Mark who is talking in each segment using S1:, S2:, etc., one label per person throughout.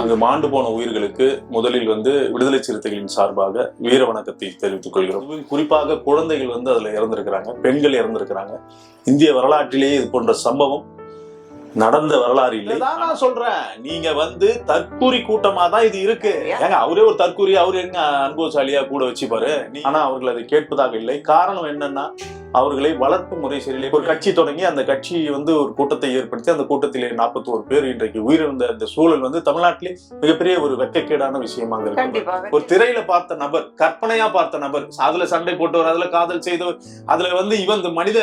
S1: அங்கு மாண்டு போன உயிர்களுக்கு முதலில் வந்து விடுதலை சிறுத்தைகளின் சார்பாக வீர வணக்கத்தை தெரிவித்துக் கொள்கிறோம். குறிப்பாக குழந்தைகள் வந்து அதுல இறந்திருக்கிறாங்க பெண்கள் இறந்திருக்கிறாங்க. இந்திய வரலாற்றிலேயே இது போன்ற சம்பவம் நடந்த வரலாறு இல்லை. நான் சொல்றேன். நீங்க வந்து தற்கூரி கூட்டமா தான் இது இருக்கு. ஏங்க அவரே ஒரு தற்கூரி அவரு எங்க அனுபவசாலியா கூட வச்சுப்பாரு? ஆனா அவர்கள் அதை கேட்பதாக இல்லை. காரணம் என்னன்னா அவர்களை வளர்ப்பு முறை சரியில்லை ஒரு கட்சி தொடங்கி அந்த கட்சி வந்து ஒரு கூட்டத்தை ஏற்படுத்தி அந்த கூட்டத்திலே 41 பேர் இன்றைக்கு உயிரிழந்த அந்த சூழல் வந்து தமிழ்நாட்டிலே மிகப்பெரிய ஒரு வெட்கக்கேடான விஷயமாக இருக்கு ஒரு திரையில பார்த்த நபர் கற்பனையா பார்த்த நபர் அதுல சண்டை போட்டவர் அதுல காதல் செய்தவர் அதுல வந்து இவன் இந்த மனித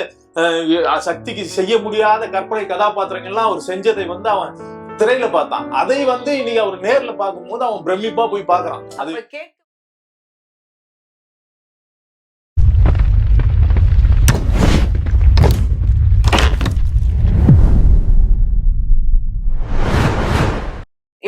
S1: சக்திக்கு செய்ய முடியாத கற்பனை கதாபாத்திரங்கள்லாம் அவர் செஞ்சதை வந்து அவன் திரையில பார்த்தான். அதை வந்து இன்னைக்கு அவர் நேர்ல பார்க்கும்போது அவன் பிரமிப்பா போய் பார்க்கறான். அது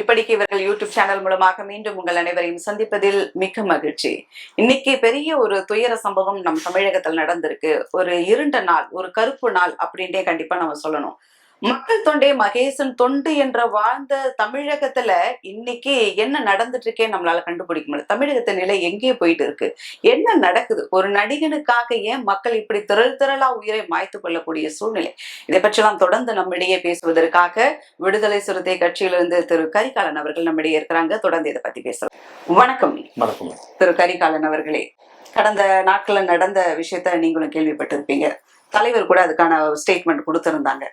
S2: இப்படிக்கு இவர்கள் யூடியூப் சேனல் மூலமாக மீண்டும் உங்கள் அனைவரையும் சந்திப்பதில் மிக்க மகிழ்ச்சி. இன்னைக்கு பெரிய ஒரு துயர சம்பவம் நம் தமிழகத்தில் நடந்திருக்கு. ஒரு இருண்ட நாள் ஒரு கருப்பு நாள் அப்படின்ட்டே கண்டிப்பா நம்ம சொல்லணும். மக்கள் தொண்டே மகேசன் தொண்டு என்ற வாழ்ந்த தமிழகத்துல இன்னைக்கு என்ன நடந்துட்டு இருக்கே நம்மளால கண்டுபிடிக்க முடியல. தமிழகத்தின் நிலை எங்கே போயிட்டு இருக்கு என்ன நடக்குது? ஒரு நடிகனுக்காக ஏன் மக்கள் இப்படி திரள் திரளா உயிரை மாய்த்து கொள்ளக்கூடிய சூழ்நிலை? இதை பற்றிலாம் தொடர்ந்து நம்மிடையே பேசுவதற்காக விடுதலை சிறுத்தை கட்சியிலிருந்து திரு கரிகாலன் அவர்கள் நம்மிடையே இருக்கிறாங்க. தொடர்ந்து இதை பத்தி பேசுறோம். வணக்கம்.
S1: வணக்கம்.
S2: திரு கரிகாலன் அவர்களே கடந்த நாட்கள்ல நடந்த விஷயத்த நீங்களும் கேள்விப்பட்டிருப்பீங்க. தலைவர் கூட அதுக்கான ஸ்டேட்மெண்ட் கொடுத்திருந்தாங்க.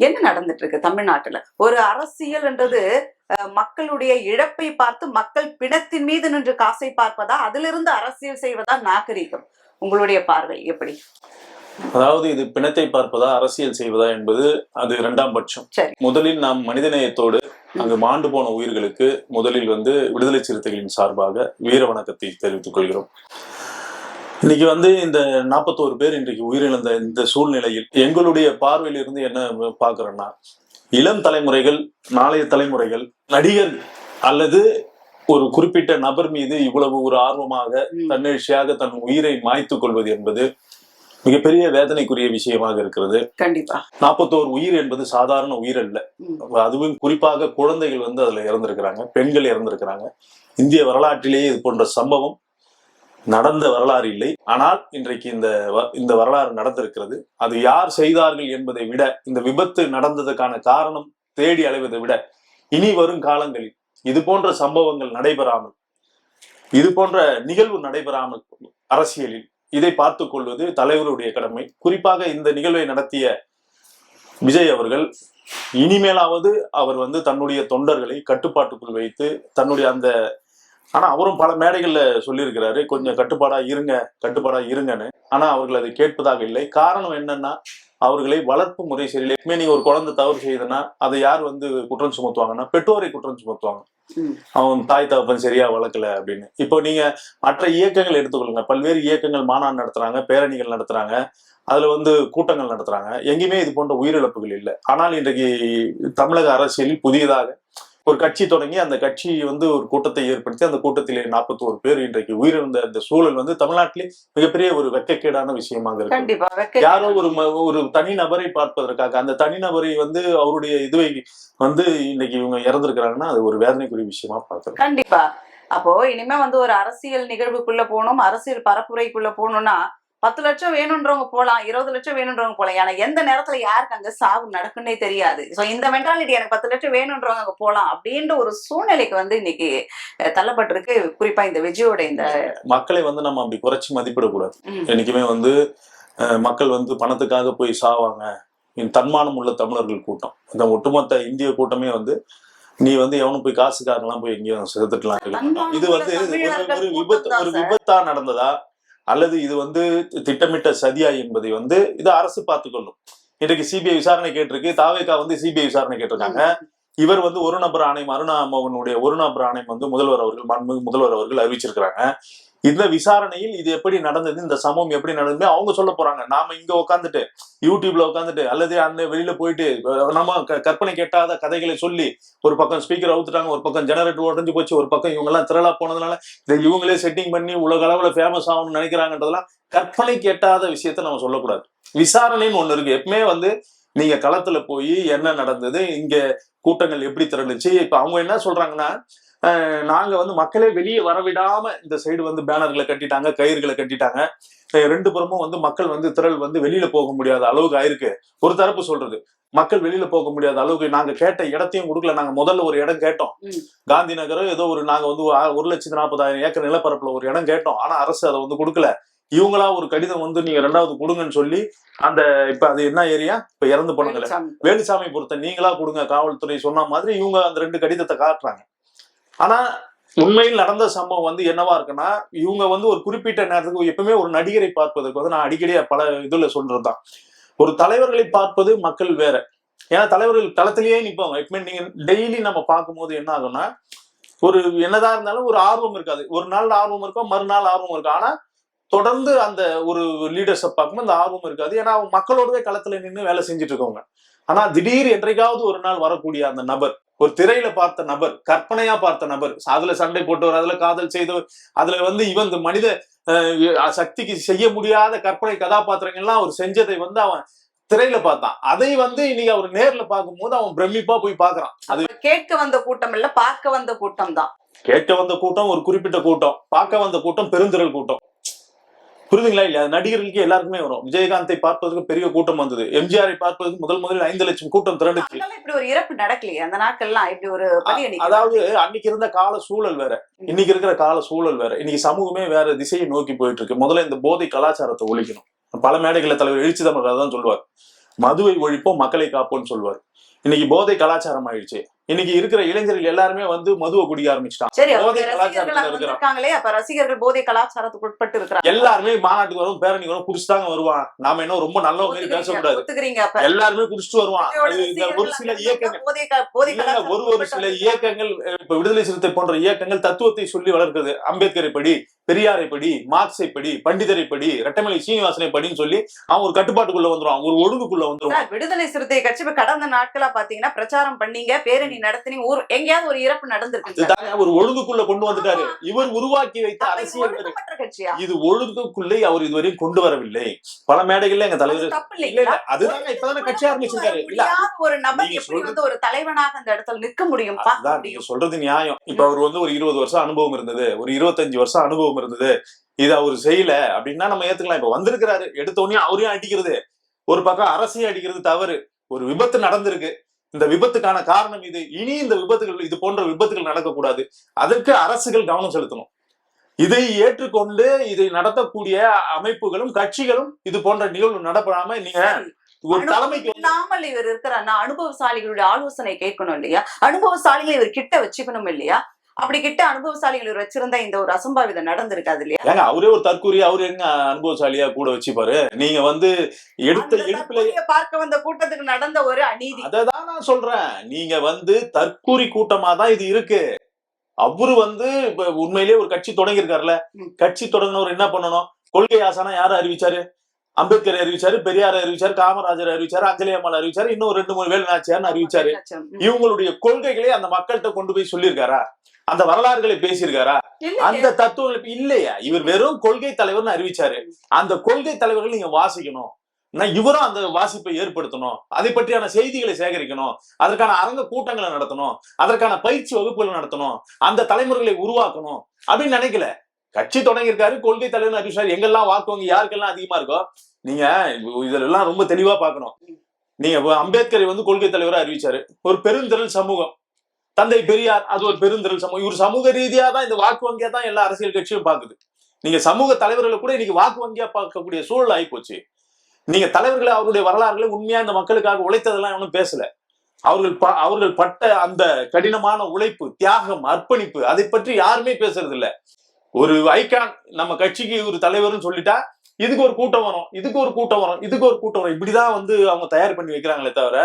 S2: என்ன நடந்துட்டு இருக்கு தமிழ்நாட்டுல? ஒரு அரசியல்ன்றது மக்களுடைய இழப்பை பார்த்து மக்கள் பிணத்தின் மீது நின்று காசை பார்ப்பதா அதிலிருந்து அரசியல் செய்வதா நாகரீகம்? உங்களுடைய பார்வை எப்படி?
S1: அதாவது இது பிணத்தை பார்ப்பதா அரசியல் செய்வதா என்பது அது இரண்டாம் பட்சம்.
S2: சரி.
S1: முதலில் நாம் மனிதநேயத்தோடு அங்கு மாண்டு போன உயிர்களுக்கு முதலில் வந்து விடுதலை சிறுத்தைகளின் சார்பாக வீர வணக்கத்தை தெரிவித்துக் கொள்கிறோம். இன்னைக்கு வந்து இந்த நாற்பத்தோரு பேர் இன்றைக்கு உயிரிழந்த இந்த சூழ்நிலையில் எங்களுடைய பார்வையில் இருந்து என்ன பார்க்கிறோம்னா இளம் தலைமுறைகள் நாளைய தலைமுறைகள் நடிகர் அல்லது ஒரு குறிப்பிட்ட நபர் மீது இவ்வளவு ஒரு ஆர்வமாக. தன்னெழுச்சியாக தன் உயிரை மாய்த்துக் கொள்வது என்பது மிகப்பெரிய வேதனைக்குரிய விஷயமாக இருக்கிறது
S2: கண்டிப்பா
S1: நாற்பத்தோரு உயிர் என்பது சாதாரண உயிர் அல்ல. அதுவும் குறிப்பாக குழந்தைகள் வந்து அதுல இறந்திருக்கிறாங்க பெண்கள் இறந்திருக்கிறாங்க இந்திய வரலாற்றிலேயே இது போன்ற சம்பவம் நடந்த வரலாறு இல்லை. ஆனால் இன்றைக்கு இந்த இந்த வரலாறு நடந்திருக்கிறது. அது யார் செய்தார்கள் என்பதை விட இந்த விபத்து நடந்ததுக்கான காரணம் தேடி அலைவதை விட இனி வரும் காலங்களில் இது போன்ற சம்பவங்கள் நடைபெறாமல் இது போன்ற நிகழ்வு நடைபெறாமல் அரசியலில் இதை பார்த்துக் கொள்வது தலைவருடைய கடமை. குறிப்பாக இந்த நிகழ்வை நடத்திய விஜய் அவர்கள் இனிமேலாவது அவர் வந்து தன்னுடைய தொண்டர்களை கட்டுப்பாட்டுக்குள் வைத்து தன்னுடைய அந்த ஆனா அவரும் பல மேடைகள்ல சொல்லியிருக்கிறாரு கொஞ்சம் கட்டுப்பாடா இருங்க கட்டுப்பாடா இருங்கன்னு. ஆனா அவர்கள் அதை கேட்பதாக இல்லை. காரணம் என்னன்னா அவர்களை வளர்ப்பு முறை சரியில்லை. எப்பவுமே நீங்க ஒரு குழந்தை தவறு செய்யுதுன்னா அதை யார் வந்து குற்றம் சுமத்துவாங்கன்னா பெற்றோரை குற்றம் சுமத்துவாங்க. அவன் தாய் தகப்பன் சரியா வளர்க்கல அப்படின்னு. இப்போ நீங்க மற்ற இயக்கங்கள் எடுத்துக்கொள்ளுங்க. பல்வேறு இயக்கங்கள் மாநாடு நடத்துறாங்க பேரணிகள் நடத்துறாங்க அதுல வந்து கூட்டங்கள் நடத்துறாங்க. எங்கேயுமே இது போன்ற உயிரிழப்புகள் இல்லை. ஆனால் இன்றைக்கு தமிழக அரசியலில் புதியதாக ஒரு கட்சி தொடங்கி அந்த கட்சி வந்து ஒரு கூட்டத்தை ஏற்படுத்தி அந்த கூட்டத்திலே 41 பேர் இன்றைக்கு உயிரிழந்த அந்த சூழல் வந்து தமிழ்நாட்டிலே மிகப்பெரிய ஒரு வெட்கக்கேடான விஷயமாக இருக்கு. யாரோ ஒரு ஒரு தனி நபரை பார்ப்பதற்காக அந்த தனி நபரை வந்து அவருடைய இதுவை வந்து இன்னைக்கு இவங்க இறந்திருக்கிறாங்கன்னா அது ஒரு வேதனைக்குரிய விஷயமா பார்க்கிறோம்
S2: கண்டிப்பா. அப்போ இனிமே வந்து ஒரு அரசியல் நிகழ்வுக்குள்ள போகணும் அரசியல் பரப்புரைக்குள்ள போகணும்னா பத்து லட்சம் வேணுன்றவங்க போலாம் இருபது லட்சம் வேணுன்றவங்க போலாம். ஏன்னா எந்த நேரத்துல யாருக்கு அங்க சாவு நடக்குன்னே தெரியாது. சோ இந்த மென்டாலிட்டி எனக்கு பத்து லட்சம் வேணுன்றவங்க அங்க போலாம் அப்படின்ற ஒரு சூழ்நிலைக்கு வந்து இன்னைக்கு தள்ளப்பட்டிருக்கு. குறிப்பா இந்த விஜயோட இந்த
S1: மக்களை வந்து நம்ம அப்படி குறைச்சி மதிப்பிடக்கூடாது. என்னைக்குமே வந்து மக்கள் வந்து பணத்துக்காக போய் சாவாங்க. தன்மானம் உள்ள தமிழர்கள் கூட்டம். இந்த ஒட்டுமொத்த இந்திய கூட்டமே வந்து நீ வந்து எவனும் போய் காசுக்காரெல்லாம் போய் எங்கேயும் செத்துட்டுலாம். இது வந்து ஒரு விபத்து ஒரு விபத்தா நடந்ததா? அல்லது இது வந்து திட்டமிட்ட சதியா என்பதை வந்து இது அரசு பார்த்துக்கொள்ளும். இன்றைக்கு சிபிஐ விசாரணை கேட்டிருக்கு. தாவேகா வந்து சிபிஐ விசாரணை கேட்டிருக்காங்க. இவர் வந்து ஒரு நபர் ஆணையம் அருணா மோகனுடைய ஒரு நபர் ஆணையம் வந்து முதல்வர் அவர்கள் முதல்வர் அவர்கள் அறிவிச்சிருக்கிறாங்க. இந்த விசாரணையில் இது எப்படி நடந்தது இந்த சம்பவம் எப்படி நடந்தது அவங்க சொல்ல போறாங்க. நாம இங்க உட்காந்துட்டு யூடியூப்ல உட்காந்துட்டு அல்லது அந்த வெளியில போயிட்டு நம்ம க- கற்பனை கேட்டாத கதைகளை சொல்லி ஒரு பக்கம் ஸ்பீக்கர் அவுத்துட்டாங்க ஒரு பக்கம் ஜெனரேட்டர் உடஞ்சு போச்சு ஒரு பக்கம் இவங்க எல்லாம் திரளா போனதுனால இதை இவங்களே செட்டிங் பண்ணி உலக அளவுல ஃபேமஸ் ஆகணும்னு நினைக்கிறாங்கன்றதெல்லாம் கற்பனை கேட்டாத விஷயத்த நம்ம சொல்லக்கூடாது. விசாரணைன்னு ஒண்ணு இருக்கு. எப்பவுமே வந்து நீங்க களத்துல போய் என்ன நடந்தது இங்க கூட்டங்கள் எப்படி திரண்டுச்சு இப்ப அவங்க என்ன சொல்றாங்கன்னா அஹ், நாங்க வந்து மக்களே வெளியே வரவிடாம இந்த சைடு வந்து பேனர்களை கட்டிட்டாங்க கயிறுகளை கட்டிட்டாங்க. ரெண்டு புறமும் வந்து மக்கள் வந்து திரள் வந்து வெளியில போக முடியாத அளவுக்கு ஆயிருக்கு. ஒரு தரப்பு சொல்றது மக்கள் வெளியில போக முடியாத அளவுக்கு நாங்க கேட்ட இடத்தையும் கொடுக்கல. நாங்க முதல்ல ஒரு இடம் கேட்டோம். காந்தி நகரம் ஏதோ ஒரு நாங்க வந்து ஒரு லட்சத்தி நாற்பதாயிரம் ஏக்கர் நிலப்பரப்புல ஒரு இடம் கேட்டோம். ஆனா அரசு அதை வந்து கொடுக்கல. இவங்களா ஒரு கடிதம் வந்து நீங்க ரெண்டாவது கொடுங்கன்னு சொல்லி அந்த இப்ப அது என்ன ஏரியா? இப்ப இறந்து போனாங்கல்ல. வேலுசாமி பொறுத்த நீங்களா கொடுங்க காவல்துறை சொன்ன மாதிரி இவங்க அந்த ரெண்டு கடிதத்தை காட்டுறாங்க. ஆனா உண்மையில் நடந்த சம்பவம் வந்து என்னவா இருக்குன்னா இவங்க வந்து ஒரு குறிப்பிட்ட நேரத்துக்கு எப்பவுமே ஒரு நடிகரை பார்ப்பதற்கு வந்து நான் அடிக்கடி பல இதுல சொல்றதுதான். ஒரு தலைவர்களை பார்ப்பது மக்கள் வேற. ஏன்னா தலைவர்கள் தளத்திலேயே நிற்பாங்க எப்பவுமே நீங்க டெய்லி நம்ம பார்க்கும்போது என்ன ஆகும்னா ஒரு என்னதான் இருந்தாலும் ஒரு ஆர்வம் இருக்காது. ஒரு நாள் ஆர்வம் இருக்கும் மறுநாள் ஆர்வம் இருக்கும் ஆனா தொடர்ந்து அந்த ஒரு லீடர்ஸை பார்க்கும்போது அந்த ஆர்வம் இருக்காது. ஏன்னா அவங்க மக்களோடவே களத்துல நின்று வேலை செஞ்சுட்டு இருக்கவங்க. ஆனா திடீர் என்றைக்காவது ஒரு நாள் வரக்கூடிய அந்த நபர் ஒரு திரையில பார்த்த நபர் கற்பனையா பார்த்த நபர் அதுல சண்டை போட்டவர் அதுல காதல் செய்தவர் அதுல வந்து இவன் இந்த மனித சக்திக்கு செய்ய முடியாத கற்பனை கதாபாத்திரங்கள்லாம் அவர் செஞ்சதை வந்து அவன் திரையில பார்த்தான். அதை வந்து இன்னைக்கு அவர் நேர்ல பார்க்கும்போது அவன் பிரமிப்பா போய் பார்க்கறான். அது
S2: கேட்க வந்த கூட்டம் இல்ல பார்க்க வந்த கூட்டம் தான்.
S1: கேட்க வந்த கூட்டம் ஒரு குறிப்பிட்ட கூட்டம் பார்க்க வந்த கூட்டம் பெருந்திரள் கூட்டம். புரியுதுங்களா இல்லையா? நடிகர்களுக்கு எல்லாருக்குமே வரும். விஜயகாந்தை பார்ப்பதற்கு பெரிய கூட்டம் வந்தது. எம்ஜிஆரை பார்ப்பதற்கு முதல் முதலில் ஐந்து லட்சம் கூட்டம் திரண்டுச்சு.
S2: இப்படி ஒரு இறப்பு நடக்கலையே? அந்த நாட்கள்லாம் இப்படி ஒரு.
S1: அதாவது அன்னைக்கு இருந்த கால சூழல் வேற. இன்னைக்கு இருக்கிற கால சூழல் வேற. இன்னைக்கு சமூகமே வேற திசையை நோக்கி போயிட்டு இருக்கு முதல்ல இந்த போதை கலாச்சாரத்தை ஒழிக்கணும். பல மேடைகள தலைவர் எழுச்சி தமிழர் தான் சொல்லுவார். மதுவை ஒழிப்போம் மக்களை காப்போம்னு சொல்லுவார். இன்னைக்கு போதை கலாச்சாரம் ஆயிடுச்சு. இன்னைக்கு இருக்கிற இளைஞர்கள் எல்லாருமே வந்து மதுவை குடிக்க ஆரம்பிச்சிட்டான்
S2: சரி
S1: போதை
S2: ரசிகர்கள்
S1: கலாச்சாரத்துல
S2: அப்ப போதை கலாச்சாரத்துக்கு உட்பட்டு இருக்கிறாங்க.
S1: எல்லாருமே மாநாட்டுக்கு வரும் பேரணிக்கு வரும் குடிச்சுதாங்க வருவான் நாம என்ன ரொம்ப நல்ல மாதிரி பேசக்கூடாது எல்லாருமே குடிச்சிட்டு வருவான் ஒரு சில இயக்கங்கள். ஒரு ஒரு சில இயக்கங்கள் இப்ப விடுதலை சிறுத்தை போன்ற இயக்கங்கள் தத்துவத்தை சொல்லி வளர்க்குது. அம்பேத்கரை படி பெரியாரை படி மார்க்ஸை படி பண்டிதரை படி ரெட்டமலை சீனிவாசனை படின்னு சொல்லி அவன் ஒரு கட்டுப்பாட்டுக்குள்ள வந்துருவான் ஒரு ஒழுங்குக்குள்ள வந்துருவான்
S2: விடுதலை சிறுத்தை கட்சி கடந்த நாட்களா பாத்தீங்கன்னா பிரச்சாரம் பண்ணீங்க பேரணி நடத்தினீங்க ஊர் எங்கேயாவது ஒரு இறப்பு நடந்திருக்கு
S1: ஒரு ஒழுங்குக்குள்ள கொண்டு வந்துட்டாரு. இவர் உருவாக்கி வைத்த அரசியல் இது ஒழுங்குக்குள்ளே அவர் இதுவரையும் கொண்டு வரவில்லை. பல மேடைகள்ல எங்க தலைவர்
S2: தப்பு
S1: இல்ல அதுதாங்க இப்பதானே கட்சி ஆரம்பிச்சிருக்காரு. இல்ல
S2: ஒரு நபர் எப்படி வந்து ஒரு தலைவனாக அந்த இடத்துல நிற்க முடியும்?
S1: நீங்க சொல்றது நியாயம். இப்ப அவர் வந்து ஒரு இருபது வருஷம் அனுபவம் இருந்தது. ஒரு இருபத்தஞ்சு வருஷம் அனுபவம் இருந்தது. இது அவர் செய்யல அப்படின்னா நம்ம ஏத்துக்கலாம். இப்ப வந்திருக்கிறாரு. எடுத்த உடனே அவரையும் அடிக்கிறது. ஒரு பக்கம் அரசையும் அடிக்கிறது தவறு. ஒரு விபத்து நடந்திருக்கு. இந்த விபத்துக்கான காரணம் இது. இனி இந்த விபத்துகள் இது போன்ற விபத்துகள் நடக்கக்கூடாது. அதற்கு அரசுகள் கவனம் செலுத்தணும். இதை ஏற்றுக்கொண்டு இதை நடத்தக்கூடிய அமைப்புகளும் கட்சிகளும் இது போன்ற நிகழ்வு நடப்படாம நீங்க
S2: இல்லாமல் இவர் இருக்கிறார்னா அனுபவசாலிகளுடைய ஆலோசனை கேட்கணும் இல்லையா? அனுபவசாலிகளை இவர் கிட்ட வச்சுக்கணும் இல்லையா? அப்படி கிட்ட அனுபவசாலிகள் வச்சிருந்தா இந்த ஒரு அசம்பாவிதம் நடந்திருக்காது இல்லையா?
S1: ஏங்க அவரே ஒரு தற்கூரி அவரு எங்க அனுபவசாலியா கூட வச்சுப்பாரு நீங்க வந்து எடுத்த எடுப்புல
S2: பார்க்க வந்த கூட்டத்துக்கு நடந்த ஒரு அநீதி.
S1: அததான் நான் சொல்றேன். நீங்க வந்து தற்கூரி கூட்டமா தான் இது இருக்கு. அவரு வந்து இப்ப உண்மையிலேயே ஒரு கட்சி தொடங்கி இருக்காருல்ல
S2: ம்.
S1: கட்சி தொடங்கினவர் என்ன பண்ணணும்? கொள்கை ஆசானா யாரு அறிவிச்சாரு? அம்பேத்கர் அறிவிச்சாரு பெரியார் அறிவிச்சாரு காமராஜர் அறிவிச்சாரு அஞ்சலி அம்மாள் அறிவிச்சாரு இன்னும் ரெண்டு மூணு வேலு நாச்சியார்னு அறிவிச்சாரு. இவங்களுடைய கொள்கைகளை அந்த மக்கள்கிட்ட கொண்டு போய் சொல்லியிருக்காரா? அந்த வரலாறுகளை பேசியிருக்காரா. அந்த தத்துவங்கள் இல்லையா? இவர் வெறும் கொள்கை தலைவர்னு அறிவிச்சாரு. அந்த கொள்கை தலைவர்கள் நீங்க வாசிக்கணும். நான் இவரும் அந்த வாசிப்பை ஏற்படுத்தணும். அதை பற்றியான செய்திகளை சேகரிக்கணும். அதற்கான அரங்க கூட்டங்களை நடத்தணும். அதற்கான பயிற்சி வகுப்புகளை நடத்தணும். அந்த தலைமுறைகளை உருவாக்கணும். அப்படின்னு நினைக்கல. கட்சி தொடங்கியிருக்காரு கொள்கை தலைவர் அறிவிச்சாரு எங்கெல்லாம் வாக்கு வங்கி யாருக்கெல்லாம் அதிகமா இருக்கோ நீங்க இதெல்லாம் ரொம்ப தெளிவா பார்க்கணும். நீங்க அம்பேத்கரை வந்து கொள்கை தலைவரா அறிவிச்சாரு. ஒரு பெருந்திரள் சமூகம். தந்தை பெரியார் அது ஒரு பெருந்திரள் சமூகம். இவர் சமூக ரீதியா தான் இந்த வாக்கு வங்கியா தான் எல்லா அரசியல் கட்சியும் பாக்குது நீங்க சமூக தலைவர்களை கூட இன்னைக்கு வாக்கு வங்கியா பார்க்கக்கூடிய சூழல் ஆயிப்போச்சு. நீங்க தலைவர்களை அவருடைய வரலாறுகளை உண்மையா இந்த மக்களுக்காக உழைத்ததெல்லாம் ஒன்றும் பேசல. அவர்கள் ப- அவர்கள் பட்ட அந்த கடினமான உழைப்பு தியாகம் அர்ப்பணிப்பு அதை பற்றி யாருமே பேசுறது இல்ல ஒரு ஐகான் நம்ம கட்சிக்கு ஒரு தலைவர்னு சொல்லிட்டா இதுக்கு ஒரு கூட்டம் வரும் இதுக்கு ஒரு கூட்டம் வரும் இதுக்கு ஒரு கூட்டம் வரும். இப்படிதான் வந்து அவங்க தயார் பண்ணி வைக்கிறாங்களே தவிர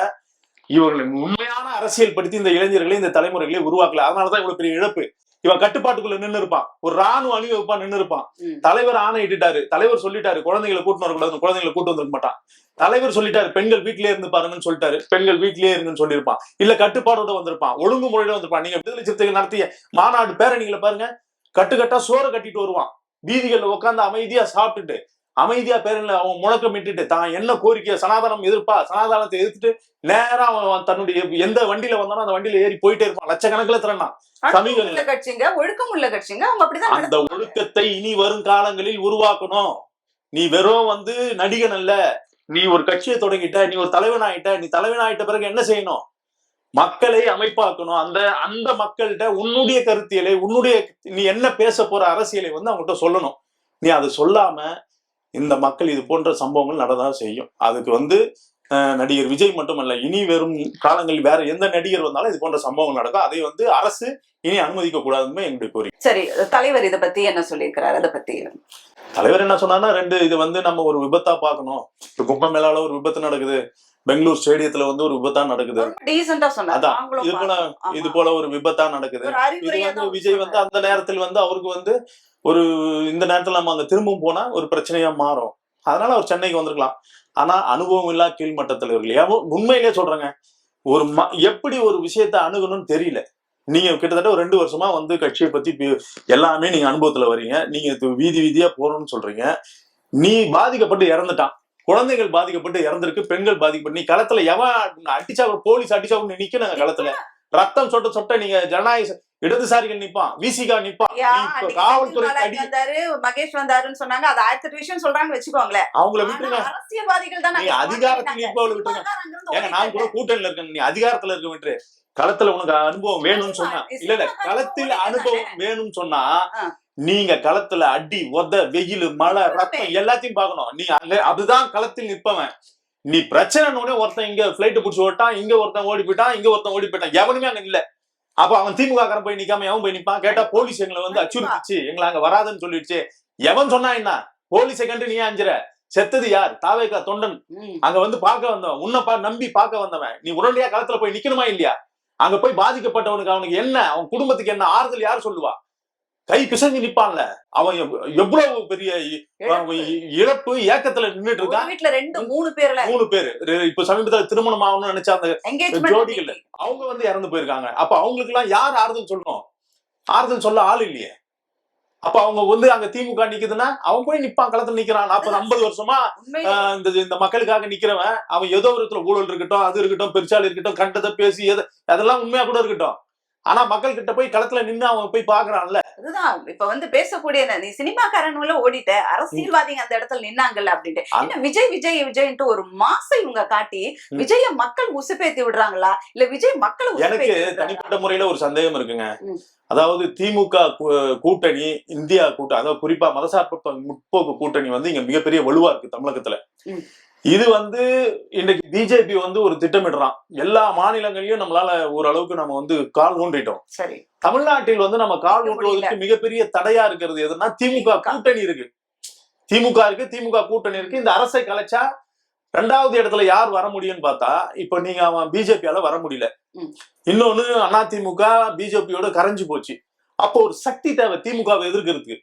S1: இவர்களை உண்மையான அரசியல் படுத்தி இந்த இளைஞர்களை இந்த தலைமுறைகளை உருவாக்கல. அதனாலதான் இவ்வளவு பெரிய இழப்பு. இவன் கட்டுப்பாட்டுக்குள்ள நின்னு இருப்பான். ஒரு ராணுவ அணிவகுப்பா நின்னு இருப்பான். தலைவர் ஆணையிட்டுட்டாரு தலைவர் சொல்லிட்டாரு குழந்தைகளை கூட்டு வரக்கூடாது குழந்தைகளை கூட்டு வந்திருக்க மாட்டான். தலைவர் சொல்லிட்டாரு பெண்கள் வீட்டிலேயே இருந்து பாருங்கன்னு சொல்லிட்டாரு. பெண்கள் வீட்டிலேயே இருங்கன்னு சொல்லியிருப்பான். இல்ல கட்டுப்பாடோட வந்திருப்பான். ஒழுங்குமுறையோட வந்திருப்பான். நீங்க விடுதலை சிறுத்தைகள் நடத்திய மாநாடு பேரணிகளை பாருங்க. கட்டுக்கட்டா சோறு கட்டிட்டு வருவான். வீதிகள்ல உட்காந்து அமைதியா சாப்பிட்டுட்டு அமைதியா பேரில் அவன் முழக்கமிட்டுட்டு தான் என்ன கோரிக்கை சனாதனம் எதிர்ப்பா? சனாதனத்தை எதிர்த்துட்டு நேரா அவன் தன்னுடைய எந்த வண்டியில வந்தானோ அந்த வண்டியில ஏறி போயிட்டே இருப்பான். லட்சக்கணக்கில் திறனான் சமீப
S2: கட்சிங்க ஒழுக்கம் உள்ள கட்சிங்க அவங்க அப்படிதான்
S1: அந்த. ஒழுக்கத்தை இனி வரும் காலங்களில் உருவாக்கணும். நீ வெறும் வந்து நடிகன் அல்ல. நீ ஒரு கட்சியை தொடங்கிட்ட நீ ஒரு தலைவன் ஆயிட்ட நீ தலைவன் ஆயிட்ட பிறகு என்ன செய்யணும்? மக்களை அமைப்பாக்கணும். அந்த அந்த மக்கள்கிட்ட உன்னுடைய கருத்தியலை உன்னுடைய நீ என்ன பேச போற அரசியலை வந்து அவங்ககிட்ட சொல்லணும். நீ அதை சொல்லாம இந்த மக்கள் இது போன்ற சம்பவங்கள் நடதான் செய்யும். அதுக்கு வந்து நடிகர் விஜய் மட்டுமல்ல இனி வரும் காலங்களில் வேற எந்த நடிகர் வந்தாலும் இது போன்ற சம்பவங்கள் நடக்கும். அதை வந்து அரசு இனி அனுமதிக்க கூடாதுன்னு என்னுடைய கோரிக்கை.
S2: சரி தலைவர் இத பத்தி என்ன சொல்லியிருக்கிறார்? அதை பத்தி.
S1: தலைவர் என்ன சொன்னார்னா ரெண்டு இது வந்து நம்ம ஒரு விபத்தா பார்க்கணும். இப்ப கும்பமேளால ஒரு விபத்து நடக்குது. பெங்களூர் ஸ்டேடியத்துல வந்து ஒரு விபத்தா நடக்குது. இது போல. இது ஒரு விபத்தா நடக்குது. இது வந்து விஜய் வந்து அந்த நேரத்தில் வந்து அவருக்கு வந்து ஒரு இந்த நேரத்துல நம்ம அங்க திரும்பவும் போனா ஒரு பிரச்சனையா மாறும். அதனால அவர் சென்னைக்கு வந்திருக்கலாம். ஆனா அனுபவம் இல்லா கீழ்மட்ட தலைவர்கள் ஏன் உண்மையிலே சொல்றேங்க ஒரு ம எப்படி ஒரு விஷயத்த அணுகணும்னு தெரியல. நீங்க கிட்டத்தட்ட ஒரு ரெண்டு வருஷமா வந்து கட்சியை பத்தி பே- எல்லாமே நீங்க அனுபவத்துல வரீங்க நீங்க வீதி வீதியா போகணும்னு சொல்றீங்க. நீ பாதிக்கப்பட்டு இறந்துட்டான். குழந்தைகள் பாதிக்கப்பட்டு இறந்திருக்கு பெண்கள் பாதிக்கப்பட்டு நீ களத்துல எவன் அடிச்சா போலீஸ் அடிச்சா கூட நீ களத்துல ரத்தம் சொட்ட சொட்ட நீங்க ஜனநாயக விடதுசாரிகள் நிப்பான் விசிகா நிப்பான். காவல்துறை
S2: மகேஷ் வந்தாருன்னு சொன்னாங்க. அது ஆயிரத்தி எட்டு விஷயம் சொல்றாங்கன்னு வச்சுக்கோங்களேன்.
S1: அவங்கள விட்டுருங்க.
S2: அரசியல்வாதிகள் தான்
S1: நீ அதிகாரத்தில் இருப்பவளை விட்டுருங்க. ஏங்க நான் கூட கூட்டணியில இருக்கேன் நீ அதிகாரத்துல இருக்க விட்டுரு. களத்துல உனக்கு அனுபவம் வேணும்னு சொன்னா. இல்ல இல்ல களத்தில் அனுபவம் வேணும்னு சொன்னா. நீங்க களத்துல அடி உத வெயில் மழை ரத்தம் எல்லாத்தையும் பார்க்கணும். நீ அங்க அதுதான் களத்தில் நிற்பவன் நீ பிரச்சனை உடனே ஒருத்தன் இங்க பிளைட் புடிச்சு ஓட்டான் இங்க ஒருத்தன் ஓடி போயிட்டான் இங்க ஒருத்தன் ஓடி போயிட்டான். எவனுமே அங்க இல்ல அப்ப அவன் திமுக காரன் போய் நிக்காம எவன் போய் நிப்பான்? கேட்டா போலீஸ் எங்களை வந்து அச்சுறுத்திச்சு. எங்களை அங்க வராதுன்னு சொல்லிடுச்சு. எவன் சொன்னா என்ன? போலீஸை கண்டு நீ அஞ்சுற. செத்தது யார்? தாவேக்கா தொண்டன். அங்க வந்து பார்க்க வந்தவன். உன்னை பா நம்பி பார்க்க வந்தவன். நீ உடனடியா களத்துல போய் நிக்கணுமா இல்லையா? அங்க போய் பாதிக்கப்பட்டவனுக்கு அவனுக்கு என்ன? அவன் குடும்பத்துக்கு என்ன? ஆறுதல் யார் சொல்லுவா? கை பிசைஞ்சு நிப்பான்ல. அவன் எவ்- எவ்வளவு பெரிய இழப்பு. ஏக்கத்துல நின்னுட்டு
S2: ஒரு
S1: இருக்கான்.
S2: வீட்டுல ரெண்டு மூணு பேர்ல.
S1: மூணு பேரு. இப்ப சமீபத்துல திருமணம் ஆகணும்னு நினைச்ச அந்த ஜோடிகள் அவங்க வந்து இறந்து போயிருக்காங்க. அப்ப அவங்களுக்கு எல்லாம் யார் ஆறுதல் சொல்லணும்? ஆறுதல் சொல்ல ஆள் இல்லையே. அப்ப அவங்க வந்து அங்க திமுக நிக்குதுன்னா அவன் போய் நிப்பான் களத்துல நிக்கிறான். நாற்பது ஐம்பது வருஷமா இந்த இந்த மக்களுக்காக நிக்கிறவன். அவன் ஏதோ ஒரு இடத்துல ஊழல் இருக்கட்டும் அது இருக்கட்டும் பெருச்சால் இருக்கட்டும் கண்டதை பேசி அதெல்லாம் உண்மையா கூட இருக்கட்டும். ஆனா மக்கள் கிட்ட போய் களத்துல நின்னு அவன் போய் பாக்குறான்ல
S2: அதுதான் இப்ப வந்து பேசக்கூடிய நீ சினிமாக்காரனுல ஓடிட்ட அரசியல்வாதிங்க அந்த இடத்துல நின்னாங்கல்ல அப்படின்ட்டு விஜய் விஜய் விஜய்ன்ட்டு ஒரு மாசை இவங்க காட்டி. விஜய மக்கள் உசுப்பேத்தி விடுறாங்களா இல்ல விஜய் மக்கள்
S1: எனக்கு? தனிப்பட்ட முறையில ஒரு சந்தேகம் இருக்குங்க. அதாவது திமுக கூட்டணி இந்தியா கூட்டணி அதாவது குறிப்பா மதசார்பற்ற முற்போக்கு கூட்டணி வந்து இங்க மிகப்பெரிய வலுவா இருக்கு தமிழகத்துல. இது வந்து இன்னைக்கு பிஜேபி வந்து ஒரு திட்டமிடுறான். எல்லா மாநிலங்களையும் நம்மளால ஓரளவுக்கு நம்ம வந்து கால் ஊன்றிட்டோம்.
S2: சரி.
S1: தமிழ்நாட்டில் வந்து நம்ம கால் ஊன்றுவதற்கு மிகப்பெரிய தடையா இருக்கிறது எதுன்னா திமுக. கூட்டணி இருக்கு. திமுக இருக்கு திமுக கூட்டணி இருக்கு. இந்த அரசை கலைச்சா ரெண்டாவது இடத்துல யார் வர முடியும்னு பார்த்தா இப்ப நீங்க அவன் பிஜேபியால வர முடியல. இன்னொன்னு அதிமுக பிஜேபியோட கரைஞ்சு போச்சு. அப்போ ஒரு சக்தி தேவை திமுகவை எதிர்க்கிறதுக்கு.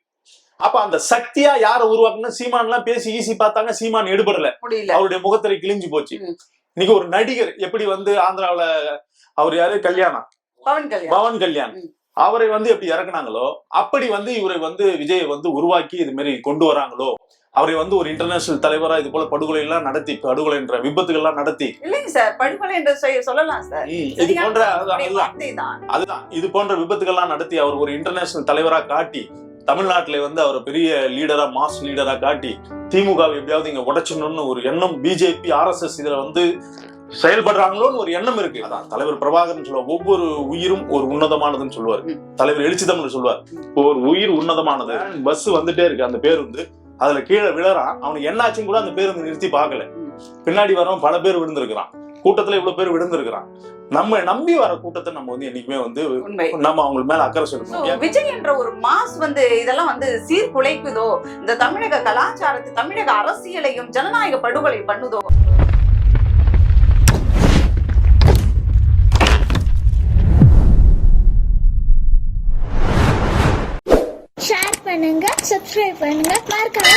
S1: அப்ப அந்த சக்தியா யாரை உருவாக்கணும் சீமான் எல்லாம் பேசி ஈசி பார்த்தாங்க சீமான் எடுபடல. அவருடைய முகத்திரை கிழிஞ்சு போச்சு. இன்னைக்கு ஒரு நடிகர் எப்படி வந்து ஆந்திராவுல அவர் யாரு? கல்யாணம்
S2: பவன் கல்யாண்.
S1: அவரை வந்து எப்படி இறக்குனாங்களோ அப்படி வந்து இவரை வந்து விஜயை வந்து உருவாக்கி இது மாதிரி கொண்டு வராங்களோ அவரை வந்து ஒரு இன்டர்நேஷனல் தலைவரா இது போல படுகொலை எல்லாம் நடத்தி படுகொலை என்ற விபத்துகள் எல்லாம் நடத்தி.
S2: இல்லைங்க சார் படுகொலை என்று சொல்லலாம் சார்.
S1: இது போன்ற அதுதான், இது போன்ற விபத்துகள்லாம் நடத்தி அவர் ஒரு இன்டர்நேஷனல் தலைவரா காட்டி தமிழ்நாட்டுல வந்து அவர் பெரிய லீடரா மாஸ் லீடரா காட்டி திமுக வை எப்படியாவது இங்க உடைச்சிடணும்னு ஒரு எண்ணம் பிஜேபி ஆர்எஸ்எஸ் இதுல வந்து செயல்படுறாங்களோன்னு ஒரு எண்ணம் இருக்கு. அதான். தலைவர் பிரபாகரன் சொல்லுவார் ஒவ்வொரு உயிரும் ஒரு உன்னதமானதுன்னு சொல்லுவார். தலைவர் எழுச்சி தமிழ் சொல்லுவார் ஒரு உயிர் உன்னதமானது. பஸ் வந்துட்டே இருக்கு அந்த பேருந்து. அதுல கீழே விழறான் அவனுக்கு என்னாச்சுன்னு கூட அந்த பேருந்து நிறுத்தி பார்க்கல. பின்னாடி வரவன் பல பேர் விழுந்திருக்கிறான். கூட்டத்துல இவ்வளவு பேர் விழுந்திருக்கிறான் நம்ம நம்பி வர கூட்டத்தை நம்ம வந்து என்னைக்குமே வந்து நம்ம அவங்களுக்கு மேல அக்கறை செலுத்தணும்
S2: விஜய் என்ற ஒரு மாஸ் வந்து இதெல்லாம் வந்து சீர்குலைக்குதோ இந்த தமிழக கலாச்சாரத்தை தமிழக அரசியலையும் ஜனநாயக படுகொலை பண்ணுதோ? ஷேர் பண்ணுங்க சப்ஸ்கிரைப் பண்ணுங்க மறக்காம